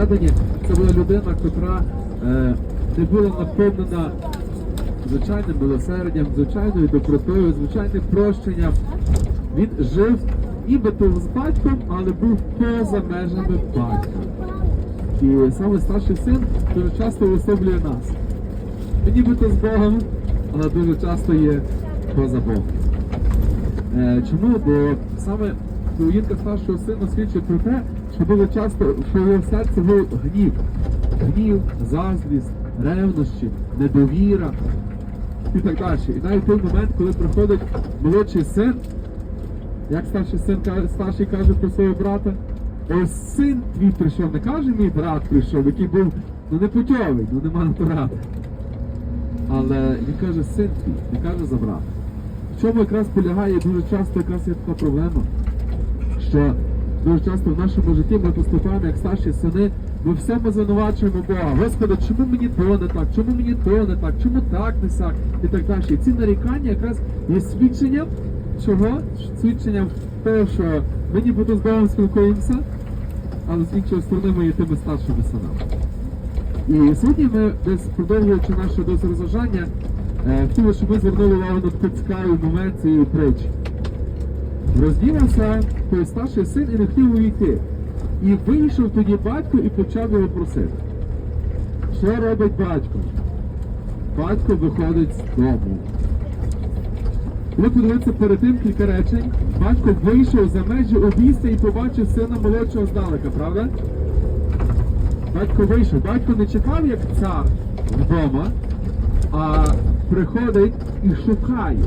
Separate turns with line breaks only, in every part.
всередині це була людина, яка е, не була наповнена звичайним милосердям, звичайною добротою, звичайним прощенням. Він жив нібито з батьком, але був поза межами батька. І саме старший син дуже часто уособлює нас. Він нібито з Богом, але дуже часто є поза Богом. Е, чому? Бо саме поведінка старшого сина свідчить про те, дуже часто що в його серці був гнів. Гнів, заздрість, ревнощі, недовіра і так далі. І навіть той момент, коли приходить молодший син, як старший син старший каже про свого брата, ось син твій прийшов, не каже мій брат прийшов, який був ну не путьовий, ну нема натурати. Але він каже син твій, не каже за брата. В чому якраз полягає дуже часто якраз є така проблема, що дуже часто в нашому житті ми поступаємо як старші сини, ми всьому звинувачуємо Бога. Господи, чому мені то не так, чому мені то не так, чому так не сяк і так далі. І ці нарікання якраз є свідченням чого? Свідченням того, що ми нібито з Богом спілкуємося, але з іншої сторони ми є тими старшими синами. І сьогодні ми десь продовжуючи наше розважання, е, хотіли, щоб ми звернули увагу на цікавий момент цієї притчі. Розділився той старший син і не хотів увійти. І вийшов тоді батько і почав його просити. Що робить батько? Батько виходить з дому. Коли подивитися перед тим кілька речень, батько вийшов за межі обійстя і побачив сина молодшого здалека, правда? Батько вийшов. Батько не чекав, як цар вдома, а приходить і шукає.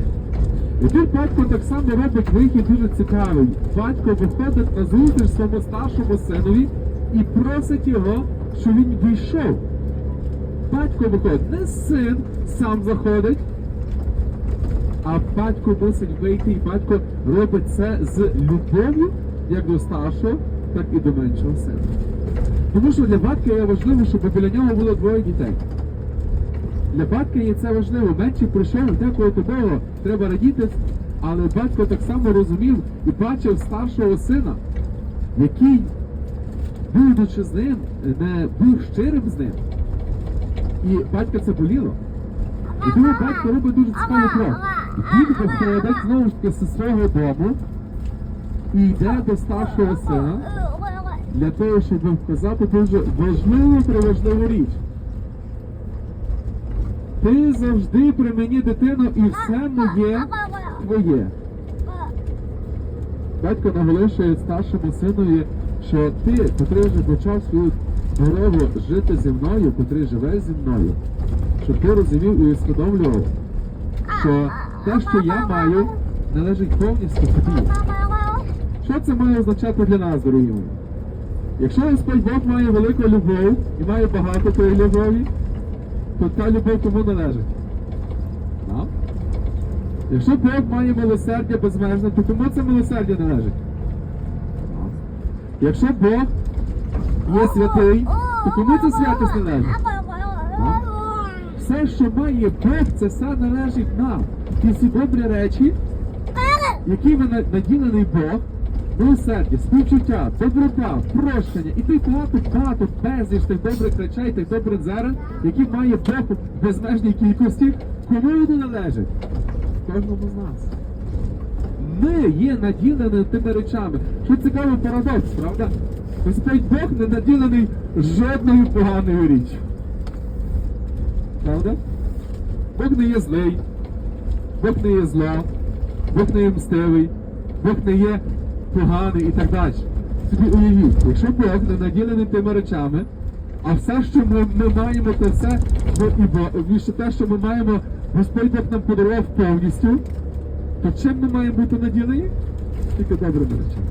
І батько так само робить вихід дуже цікавий. Батько виходить на зустріч своєму старшому синові і просить його, щоб він війшов. Батько виходить, не син сам заходить, а батько мусить вийти, і батько робить це з любов'ю як до старшого, так і до меншого сина. Тому що для батька є важливо, щоб біля нього було двоє дітей. Для батька є це важливо. Менший прийшов, дякувати Богу, треба радіти. Але батько так само розумів і бачив старшого сина, який, будучи з ним, не був щирим з ним. І батька це боліло. І тому батько робить дуже цікавий крок. Він виходить знову ж таки зі свого дому і йде до старшого сина для того, щоб вказати дуже важливу приважливу річ. Ти завжди при мені дитино і все моє твоє. Батько наголошує старшому синові, що ти, котрий вже почав свою дорогу жити зі мною, котрий живе зі мною, щоб ти розумів і усвідомлював, що те, що я маю, належить повністю тобі. Що це має означати для нас, дорогі мої? Якщо Господь Бог має велику любов і має багато тої любові, то та любов кому належить? Нам? Якщо Бог має милосердя безмежне, то кому це милосердя належить? Нам. Якщо Бог є святий, то кому це святість належить? Все, що має Бог, це все належить нам. Ті всі добрі речі, на- наділений Бог, милосердя, співчуття, доброта, прощення і тих багато, багато безліч тих добрих речей, тих добрих зерен, які має Бог у безмежній кількості, кому вони належать? Кожному з нас. Ми є наділені тими речами. Що цікавий парадокс, правда? Господь Бог не наділений жодною поганою річчю. Правда? Бог не є злий, Бог не є зло, Бог не є мстивий, Бог не є поганий і так далі. Собі уявіть, якщо Бог не наділений тими речами, а все, що ми, ми маємо, то все, ну, і те, що ми маємо, Господь Бог нам подарував повністю, то чим ми маємо бути наділені? Тільки добрими речами.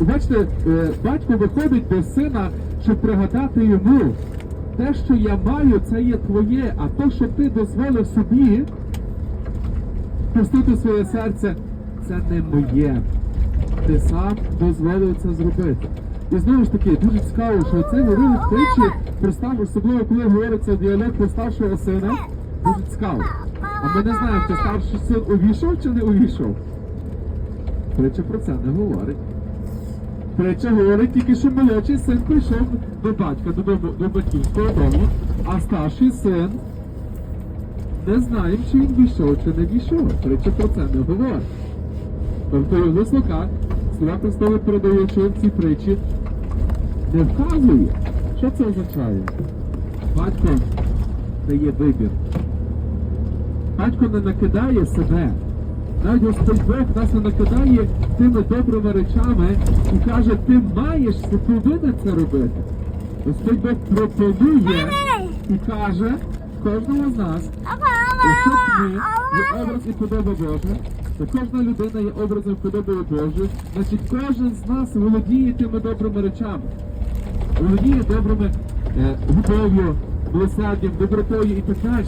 І бачите, е, батько виходить до сина, щоб пригадати йому, те, що я маю, це є твоє, а то, що ти дозволив собі пустити своє серце, це не моє. Ти сам дозволив зробити. І знову ж таки, дуже цікаво, що цей уривок притчі пристав, особливо коли говориться про старшого сина, дуже цікаво. А ми не знаємо, чи старший син увійшов чи не увійшов. Притча про це не говорить. Притча говорить тільки, що молодший син прийшов до батька, до, до батьківського дому, а старший син не знаємо, чи він війшов, чи не війшов. Притча про це не говорить. Тобто в висловках слова Христові передаючи в цій притчі не вказує. Що це означає? Батько дає вибір. Батько не накидає себе. Навіть Господь Бог нас не накидає тими добрими речами і каже, ти маєш, ти повинен це робити. Господь Бог пропонує і каже кожному з нас, якщо ми є образ і подоба Божа, то кожна людина є образом подобою Божою, значить кожен з нас володіє тими добрими речами. Володіє добрими е, любов'ю, милосердям, добротою і так далі.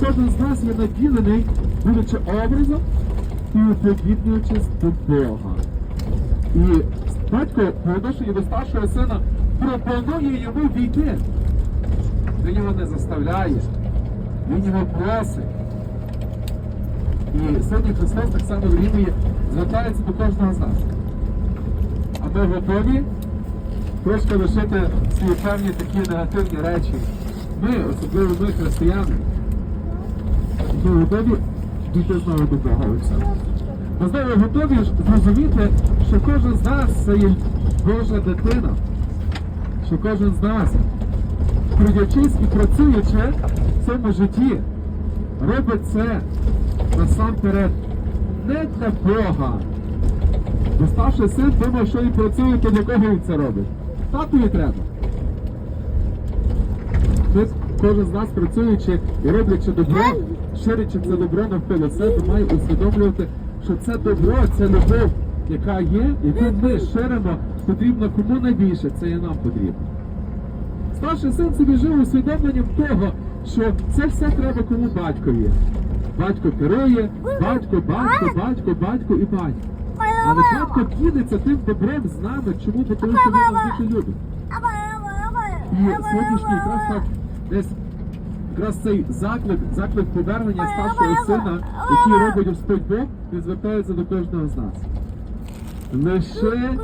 Кожен з нас є наділений, будучи образом і уподібнюючись до Бога. І батько по відношенню до старшого сина пропонує йому війти. Він його не заставляє, він його просить. І сьогодні Христос так само в Рівні звертається до кожного з нас. А ми готові трошки лишити свої певні такі негативні речі. Ми, особливо ми, християни, ми готові дійти знову до Бога Отця. Ми знову готові зрозуміти, що кожен з нас це є Божа дитина, що кожен з нас, трудячись і працюючи в цьому житті, робить це насамперед не для Бога. Бо старший син думає, що він працює, то для кого він це робить. Татові треба. Ми, кожен з нас працюючи і роблячи добро, ширячи це добро навколо себе, має усвідомлювати, що це добро, це любов, яка є, яку ми ширимо, потрібно кому найбільше, це і нам потрібно. Старший син собі жив усвідомленням того, що це все треба кому батькові. Батько керує, батько, батько, батько, батько і батько. Але батько ділиться тим добром з нами. Чому? Бо Тому що він нас дуже любить. І сьогоднішній якраз так десь якраз цей заклик, заклик повернення старшого сина, який робить Господь Бог, він звертається до кожного з нас. Лише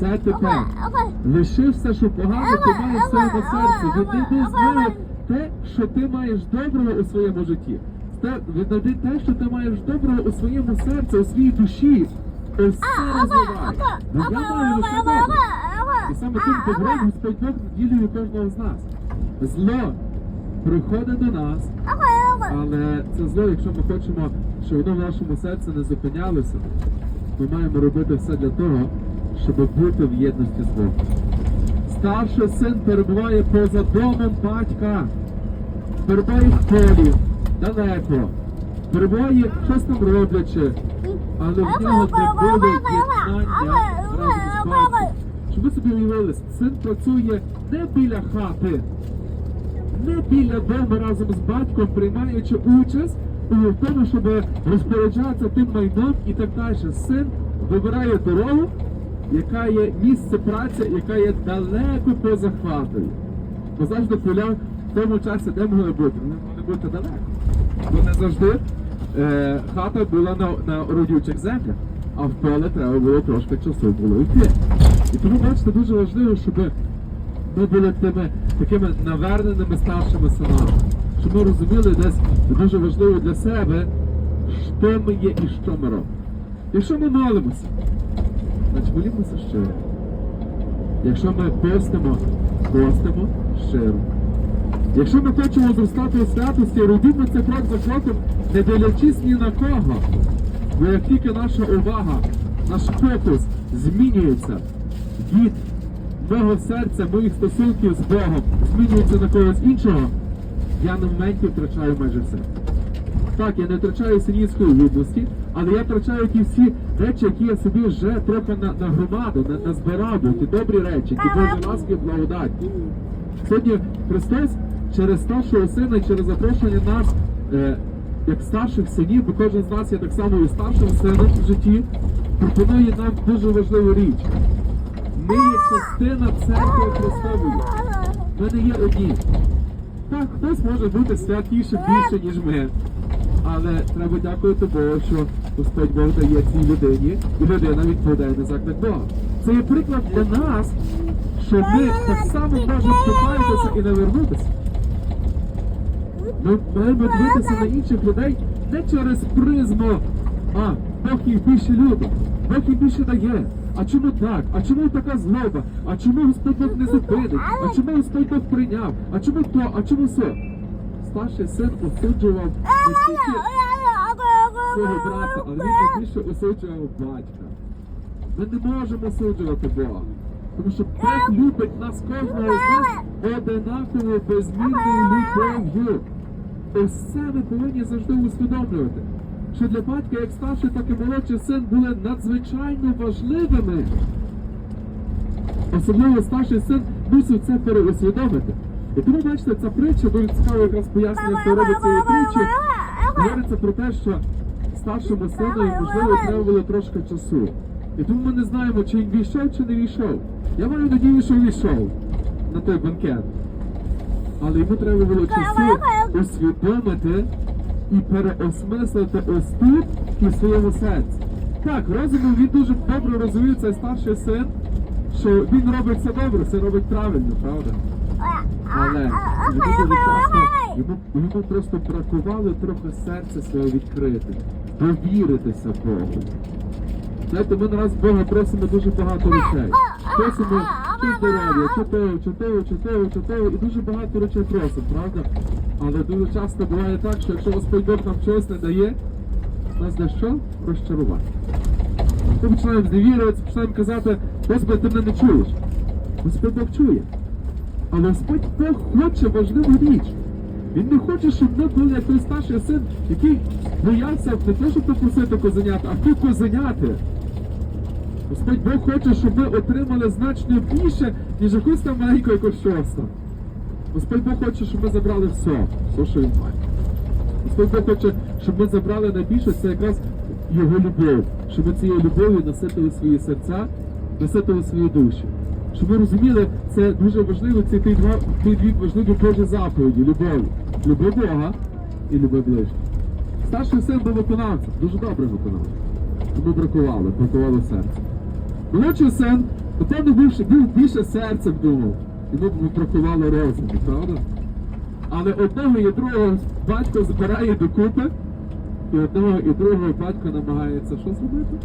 це тепер. Лиши все, що погано, ти маєш своєму серці. Відійди з те, що ти маєш доброго у своєму житті. Те- Відійди те, що ти маєш доброго у своєму серці, у своїй душі. Ось розвивай. Бо я маю лише добре. І саме тим добром Господь Бог наділює кожного з нас. Зло приходить до нас, але це зло, якщо ми хочемо, щоб воно в нашому серці не зупинялося, ми маємо робити все для того, щоб бути в єдності з Богом. Старший син перебуває поза домом батька, перебуває в полі, далеко, перебуває щось там роблячи, але в нього не єднання разом з батьком. Щоб ви собі уявили, син працює не біля хати, не біля дому разом з батьком, приймаючи участь у тому, щоб розпоряджатися тим майном і так далі. Син вибирає дорогу, яка є місце праці, яка є далеко поза хатою. Бо завжди поля в тому часі, де могли бути? Вони бути далеко. Бо не завжди е, хата була на, на родючих землях, а в поле треба було трошки часу було йти. І тому бачите, дуже важливо, щоб ми були тими такими наверненими старшими синами. Щоб ми розуміли десь дуже важливо для себе, що ми є і що ми робимо. Якщо ми молимося, значить молімося щиро. Якщо ми постимо, постимо щиро. Якщо ми хочемо зростати у святості, робімо це крок за кроком, не дивлячись ні на кого. Бо як тільки наша увага, наш фокус змінюється від мого серця, моїх стосунків з Богом, змінюється на когось іншого, я на моменті втрачаю майже все. Так, я не втрачаю синівської гідності, але я втрачаю ті всі речі, які я собі вже трохи на, на громаду, на, назбирав, бо ті добрі речі, ті Божі ласки, благодать. Сьогодні Христос через старшого сина, через запрошення нас, е, як старших синів, бо кожен з нас є так само і старшим сином в житті, пропонує нам дуже важливу річ. Ми є частина церкви Христової. Ми не є одні. Так, хтось може бути святіше більше, ніж ми. Але треба дякувати Богу, що Господь Бог дає цій людині, і людина відповідає на заклик Бога. Це є приклад для нас, що ми так само можемо покаятися і не вернутися. Ми маємо дивитися на інших людей не через призму, а Бог їх більше любить, Бог їх більше дає. А чому так? А чому така злоба? А чому Господь Бог не зупинить? А чому Господь Бог прийняв? А чому то? А чому все? Старший син осуджував не тільки свого брата, але він найбільше осуджував батька. Ми не можемо осуджувати Бога. Тому що Бог любить нас кожного з нас одинаково безмінною любов'ю. Ось це ми повинні завжди усвідомлювати. Що для батька, як старший, так і молодший син були надзвичайно важливими. Особливо старший син мусив це переусвідомити. І тому бачите, ця притча дуже цікаво якраз пояснення теореми цієї притчі. Говориться про те, що старшому синові, можливо, треба було трошки часу. І тому ми не знаємо, чи він війшов, чи не війшов. Я маю надію, що війшов на той банкет. Але йому треба було часу усвідомити і переосмислити ось тут і в своєму серці. Так, розумом він дуже добре розумів цей старший син, що він робить все добре, все робить правильно, правда? Але йому дуже часто йому, йому просто бракувало трохи серця своє відкрити, довіритися Богу. Знаєте, ми нараз Бога просимо дуже багато речей. Просимо чи здоров'я, чи того, чи того, чи того, чи того, і дуже багато речей просимо, правда? Але дуже часто буває так, що якщо Господь Бог нам щось не дає, нас за що? Розчарувати. Ми починаємо зневірюватися, починаємо казати, Господи, ти мене не чуєш. Господь Бог чує. Але Господь Бог хоче важливу річ. Він не хоче, щоб ми були як той старший син, який боявся не те, щоб попросити козенята, а хто козеняти. Господь Бог хоче, щоб ми отримали значно більше, ніж якусь там маленьку якусь щось. Господь Бог хоче, щоб ми забрали все, все, що він має. Господь Бог хоче, щоб ми забрали найбільше, це якраз Його любов, щоб ми цією любов'ю наситили свої серця, наситили свої душі. Щоб ми розуміли, це дуже важливо, ці ті дві важливі Божі заповіді, любов. Любов Бога і любов ближнього. Старший син був виконавцем, дуже добре виконав. Тому бракувало, бракувало серця. Син, напевно, був, був більше серцем думав. Йому б бракувало розуму, правда? Але одного і другого батько збирає докупи, і одного і другого батько намагається що зробити?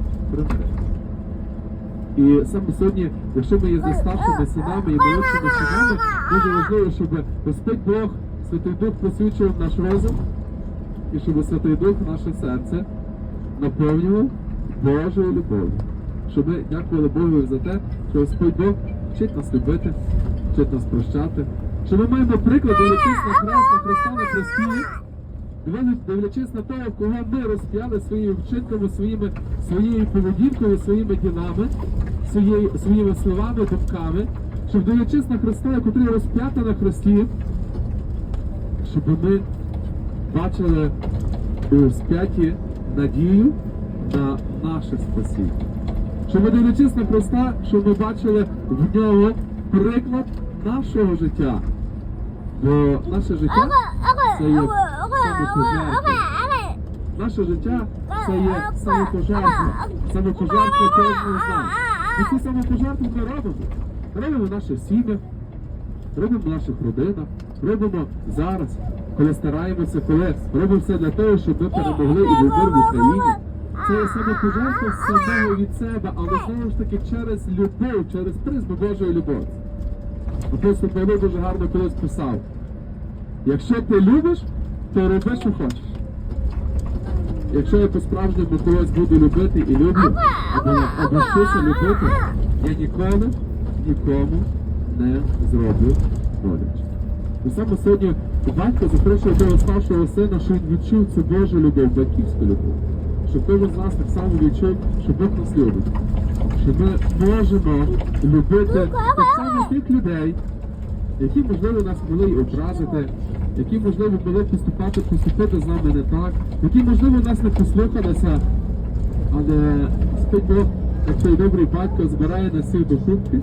І саме сьогодні, якщо ми є зі старшими синами і молодшими синами, дуже важливо, щоб Господь Бог, Святий Дух посвідчував наш розум, і щоб Святий Дух наше серце наповнював Божою любов'ю. Щоб ми дякували Богу за те, що Господь Бог вчить нас любити, вчить нас прощати. Що ми маємо приклад, дивлячись на хрест, на Христа на Христі, дивлячись на того, кого ми розп'яли своїми вчинками, своїми, своєю поведінкою, своїми ділами, своєю, своїми словами, думками, щоб дивлячись на Христа, який розп'ята на Христі, щоб ми бачили у сп'яті надію на наше спасіння. Щоб дивлячись на Христа, щоб ми бачили в нього приклад нашого життя. Бо наше життя це є самопожертва. Наше життя це є самопожертва. Самопожертва кожного з нас. І ці самопожертви ми робимо. Робимо в наших сім'ях, робимо в наших родинах, робимо зараз, коли стараємося, коли робимо все для того, щоб ми перемогли і в Україні. Це є самопожертва самого від себе, але знову ж таки через любов, через призму Божої любові. Апостол Павло дуже гарно колись писав. Якщо ти любиш, то роби, що хочеш. Якщо я по-справжньому когось буду любити і люблю, або, або любити, я ніколи нікому не зроблю боляче. І саме сьогодні батько запрошує того старшого сина, що він відчув цю Божу любов, батьківську любов. Щоб кожен з нас так само відчув, що Бог нас любить. Що ми можемо любити так само тих людей, які, можливо, нас могли й образити, які, можливо, могли поступати, поступити з нами не так, які, можливо, нас не послухалися, але Господь Бог, як цей добрий батько, збирає нас всіх до кубки,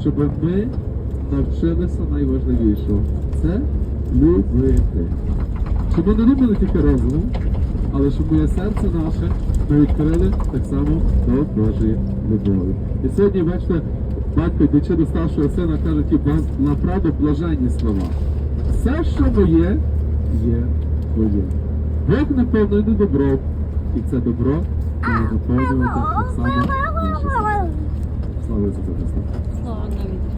щоб ми навчилися найважливішого це любити. Щоб ми не любили тільки розумом, але моє серце наше ми відкрили так само до Божої любові. І сьогодні, бачите, батько, до старшого сина, каже ті направду блаженні слова. Все, що моє, є твоє. Бог наповнений добром, і це добро наповнювати так само серця. Слава Ісусу Христу!
Слава навіть.